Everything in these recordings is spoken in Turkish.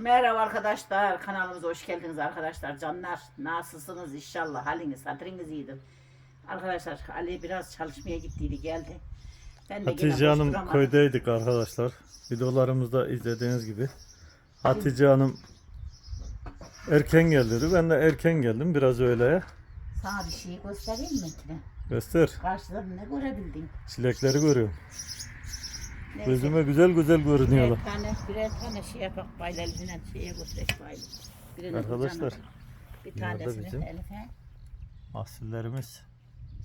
Merhaba arkadaşlar. Kanalımıza hoş geldiniz arkadaşlar. Canlar nasılsınız inşallah? Haliniz, hatırınız iyidir. Arkadaşlar Ali biraz çalışmaya gittiydi geldi. Ben de Hatice Hanım duramadım. köydeydik arkadaşlar. Videolarımızda izlediğiniz gibi. Hatice Hanım erken geldi. Ben de erken geldim biraz öyle. Sana bir şey göstereyim mi? Göster. Karşıda ne görebildin? Çilekleri görüyorum. Neyse. Gözüme güzel güzel görünüyorlar. Birer tane, birer tane şey yapak bayla elinden şeye gösterek bayla. Birini Arkadaşlar, kucağına, Bir tanesini bizim. Elif'e. Mahsullerimiz.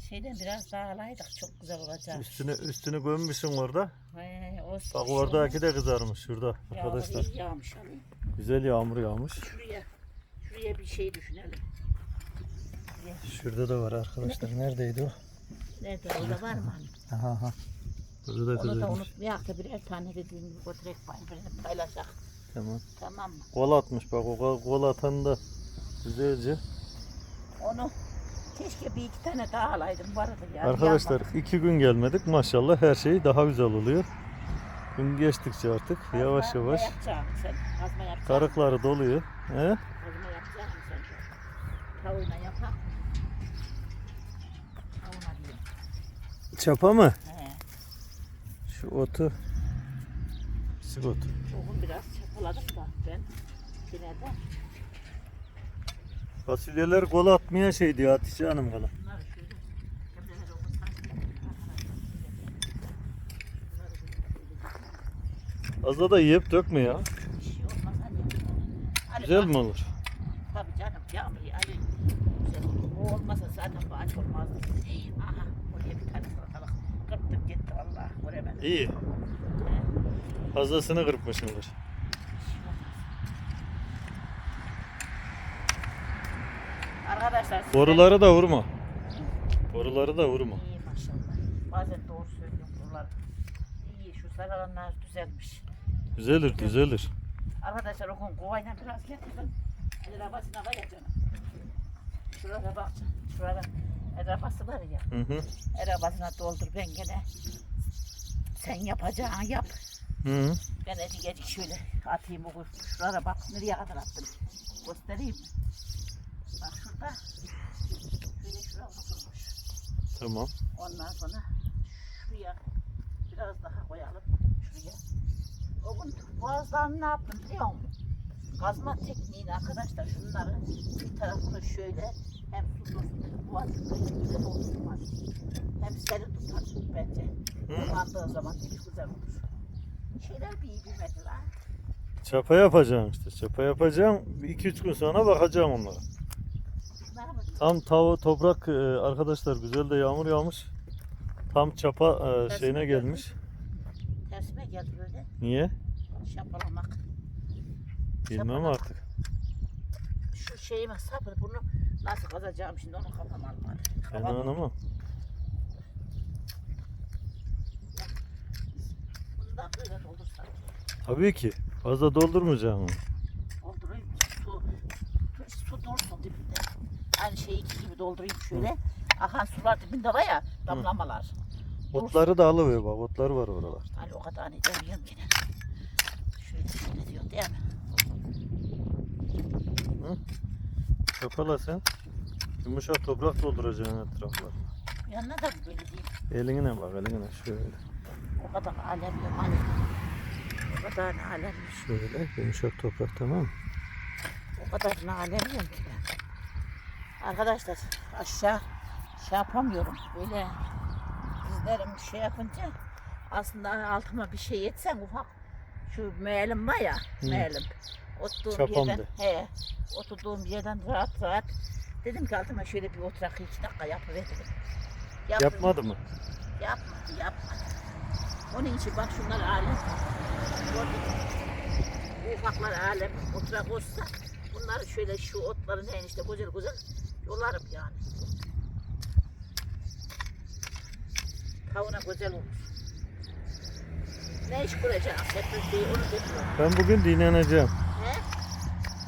Şeyden biraz daha alaydık çok güzel olacak. Üstünü üstünü gömmüşsün orada. He, o Bak oradaki de kızarmış şurada arkadaşlar. Yağmur yağmış Ali. Güzel yağmur yağmış. Şuraya, şuraya bir şey düşünelim. Şurada da var arkadaşlar. Neredeydi o? Nerede orada var mı? Aha aha. Burada Onu da kızarmış. unutmayak da birer tane dediğim gibi götürek paylaşak. paylaşak. Tamam. Tamam mı? Kol atmış bak o kol atan da güzelce. Onu keşke bir iki tane daha alaydım vardı ya. Arkadaşlar yanmadı. iki gün gelmedik maşallah her şey daha güzel oluyor. Gün geçtikçe artık yavaş Kazma yavaş yapacaksın sen. Kazma yapacaksın. karıkları doluyor. He? Kazma yapacaksın sen. Tavuğuna yapak. Tavuğuna diyorum. Çapa mı? He. Şu otu. Sık otu. Tohum biraz çapaladım da ben. Yine de Fasulyeler kol atmaya şey diyor Hatice Hanım okutsak. Fazla da yiyip dökme ya. Şey Güzel mi olur? Tabii canım yağmur yani güzel olur. O olmasa zaten bağış olmazdı. Aha oraya bir tane salatalık kırptım gitti valla göremedim. İyi. Fazlasını olmaz. Arkadaşlar size- Boruları da vurma. Boruları da vurma. İyi maşallah. Bazen doğru söylüyorum buralar. İyi şu sarılanlar düzelmiş. Düzelir düzelir. Arkadaşlar o gün kovayla biraz getirdim. El arabasına var ya canım. Şurada bak canım. Şurada el arabası var ya. Hı hı. El arabasına doldur ben gene. Sen yapacağın yap. Hı. Ben ecik ecik şöyle atayım o şurada bak nereye kadar attım. Göstereyim? Bak şurada. Şöyle şuraya oturmuş. Tamam. Ondan sonra şuraya biraz daha koyalım. Şuraya. O gün boğazlarını ne yaptım biliyor musun? Kazma tekniğini arkadaşlar şunları bir tarafını şöyle hem su dursun dedim boğazında güzel oluşturmaz. Hem seri tutar bence. Kullandığı zaman dedi güzel olur. Şeyler bir iyi bilmedi lan. Çapa yapacaksın işte. Çapa yapacaksın. 2-3 gün sonra bakacaksın onlara. Tam tava toprak e, arkadaşlar güzel de yağmur yağmış. Tam çapa e, Tersine şeyine geldi. gelmiş. Tersime geldi böyle Niye? şapalamak. Bilmem Çapalamak. artık. Şu şeyime sabır bunu nasıl kazacağım şimdi onu kafam almadı. Kafam- anlamam. Bundan böyle doldursak. Tabii ki. Fazla doldurmayacaksın onu. Doldurayım. Su, su dursun dibinde. Aynı şey iki gibi doldurayım şöyle. Akan sular dibinde var ya damlamalar. Otları da alıver bak. Otları var oralar. Hani o kadar hani demiyorum yine. Şöyle şöyle diyor değil mi? Çapala sen. Yumuşak toprak dolduracaksın etraflar. Yanına da böyle değil. Eline bak eline şöyle. O kadar alem yok hani. O kadar alem yok. Şöyle yumuşak toprak tamam mı? O kadar nalemiyorum ki ben. Arkadaşlar aşağı şey yapamıyorum. Böyle dizlerim şey yapınca aslında altıma bir şey yetsen ufak şu meğelim var ya Hı. Oturduğum Çapam yerden, de. he, oturduğum yerden rahat rahat dedim ki altıma şöyle bir oturak iki dakika yapıver dedim. Yaptım. Yapmadı mı? Yapmadı, yapmadı. Onun için bak şunlar alem. Bu ufaklar alem. Oturak olsa bunları şöyle şu otların en işte güzel güzel yolarım yani. Tavuğuna güzel olur. Ne iş kuracağız? Hep bir onu demiyorum. Ben bugün dinleneceğim. He?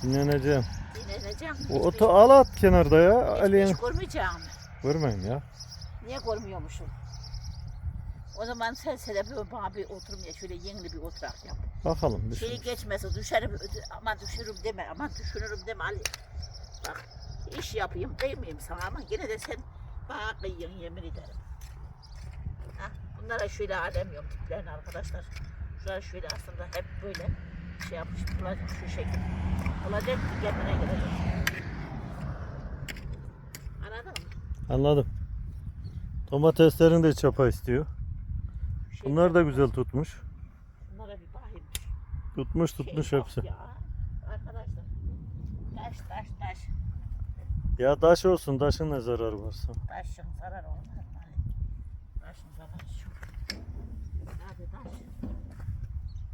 Dinleneceğim. Dinleneceğim. O otu al at kenarda ya. hiçbir Ali'ye. iş görmeyeceğim. Görmeyeyim ya. Niye görmüyormuşum? O zaman sen sene bir bana bir oturmaya şöyle yeni bir oturak yap. Bakalım Şeyi düşün. geçmesin düşerim ama düşürüm deme aman düşünürüm deme Ali. Bak iş yapayım kıymıyım sana ama yine de sen bana kıyın yemin ederim. Bunlara şöyle alem yok tiplerini arkadaşlar. Şurada şöyle aslında hep böyle şey yapmış bulacak şu şekil. Olacak ki kendine gelecek. Anladın mı? Anladım. Domateslerin de çapa istiyor. Şey- Bunlar da güzel tutmuş. Bunlara bir bakayım. Tutmuş Şey tutmuş yok hepsi. Ya. Arkadaşlar. Taş taş taş. Ya taş olsun taşın ne zararı varsa. Taşın zarar olmaz mı? Taşın zararı çok. Hadi taş.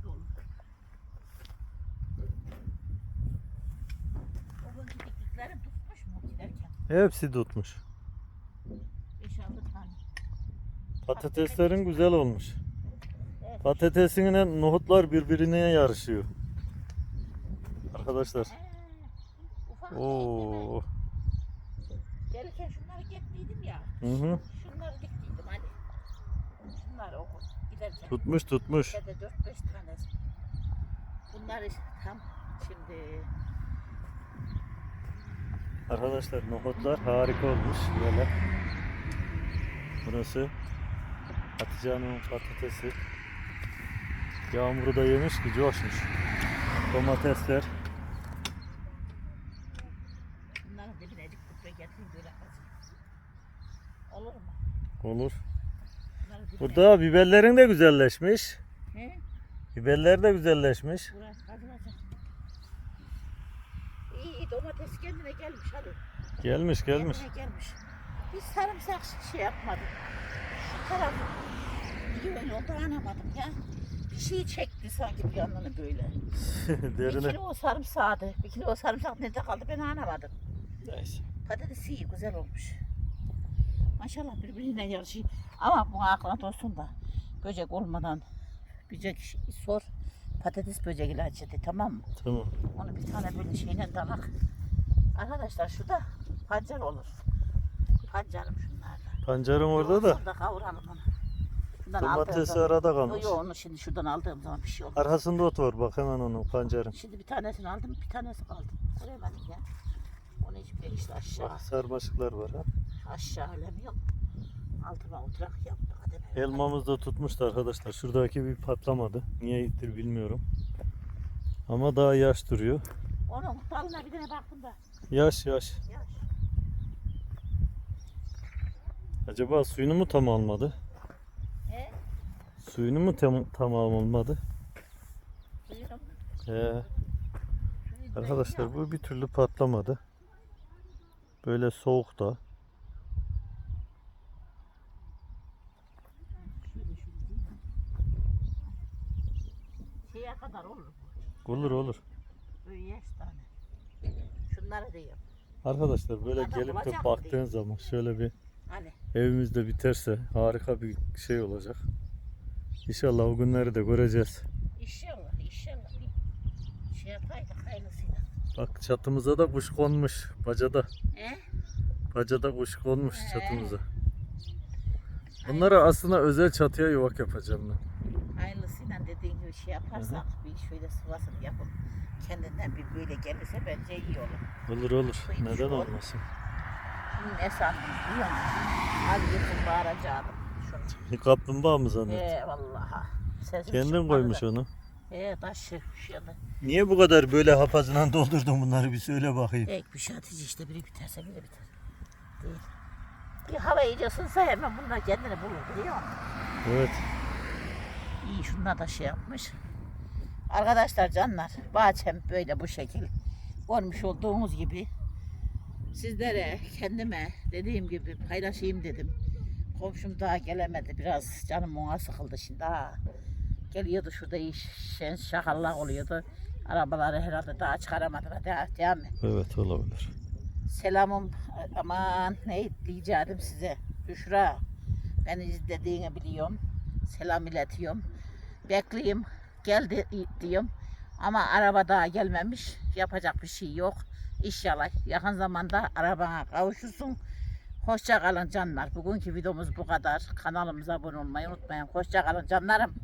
Dolu. O gün diktiklerim tutmuş mu giderken? Hepsi tutmuş. 5-6 tane. Patateslerin güzel olmuş. Evet. Patatesine nohutlar birbirine yarışıyor. Arkadaşlar. Ufak Oo. Gelirken şunları getirdim ya. Hı hı. Şunları diktiydim hadi. Şunları oku Tutmuş tutmuş. İşte de 4-5 tanesi. Bunları tam şimdi Arkadaşlar nohutlar harika olmuş böyle. Burası Hatice Hanım'ın patatesi. Yağmuru da yemiş ki coşmuş. Domatesler. bunların dibine getireyim böyle kazıyım. Olur mu? Olur. Burada biberlerin de güzelleşmiş. He? Biberler de güzelleşmiş. Burası kazılacak. İyi iyi domates kendine gelmiş hadi. Gelmiş gelmiş. Kendine gelmiş. Biz sarımsak şey yapmadık. Şu iyi öyle oldu anlamadım ya. Bir şey çekti sanki bir yanını böyle. Bir Derine. kilo o sarımsaktı. Bir kilo o sarımsak nerede kaldı ben anlamadım. Neyse. Patates iyi güzel olmuş. Maşallah birbirine yarışıyor. Ama bu aklına olsun da böcek olmadan böcek sor. Patates böcek ilacı de tamam mı? Tamam. Onu bir tane böyle şeyle dalak. Arkadaşlar şurada pancar olur. Pancarım şunlarda. Pancarın orada da Şurada kavuralım onu. Şundan domatesi zaman- arada kalmış. yo, onu şimdi şuradan aldığım zaman bir şey olmaz. Arkasında ot var bak hemen onun pancarın. Şimdi bir tanesini aldım, bir tanesi kaldı. Göremedim ya. Onu hiçbir işte aşağı. Bak sarmaşıklar var ha. Aşağı alem yok. Altıma oturak yaptık. Elmamız da tutmuştu arkadaşlar. Şuradaki bir patlamadı. Niye gittir bilmiyorum. Ama daha yaş duruyor. Onun dalına bir tane baktım da. Yaş yaş. Yaş. Acaba suyunu mu tam almadı? He? Suyunu mu tam, tamam almadı? Buyurun. He. Arkadaşlar bu bir türlü patlamadı. Böyle soğuk da. Şöyle şöyle değil mi? Şeye kadar olur. bu. Olur olur. Böyle yaş tane. Şunları da yap. Arkadaşlar böyle gelip de bulacak mı baktığın diye. zaman şöyle bir Hani evimizde biterse harika bir şey olacak. İnşallah o günleri de göreceğiz. inşallah inşallah bir şey yapaydık hayırlısıyla. Bak çatımıza da kuş konmuş. Bacada. He? Bacada kuş konmuş He. çatımıza. Bunlara aslında özel çatıya yuvak yapacağım ben. Hayırlısıyla dediğin gibi şey yaparsak bir şöyle sıvasını yapıp kendinden bir böyle gelirse bence iyi olur. Olur olur. Suyun Neden şu ol- olmasın? Ne sandın biliyor musun? Az yetim bağıracaktım. Şunu. Kaplumbağa mı zannettin? He vallahi. Sesim Kendin koymuş da. onu. He taşı şöyle. Niye bu kadar böyle hapazından doldurdun bunları bir söyle bakayım. Ek bir şey atıcı işte biri biterse biri biter. Değil. Bir hava iyice ısınsa hemen bunlar kendini bulur biliyor musun? Evet. İyi şunlar da şey yapmış. Arkadaşlar canlar bahçem böyle bu şekil. Görmüş olduğunuz gibi sizlere kendime dediğim gibi paylaşayım dedim. Komşum daha gelemedi biraz canım ona sıkıldı şimdi ha. Geliyordu şurada iş şen şakallar oluyordu. Arabaları herhalde daha çıkaramadılar değil mi? Evet olabilir. Selamım aman ne diyeceğim size. Büşra. Beni izlediğini biliyorum. Selam iletiyorum. Bekleyeyim. Gel diyorum. Ama araba daha gelmemiş. Yapacak bir şey yok. İnşallah yakın zamanda arabana kavuşursun. Hoşça kalın canlar. Bugünkü videomuz bu kadar. Kanalımıza abone olmayı unutmayın. Hoşça kalın canlarım.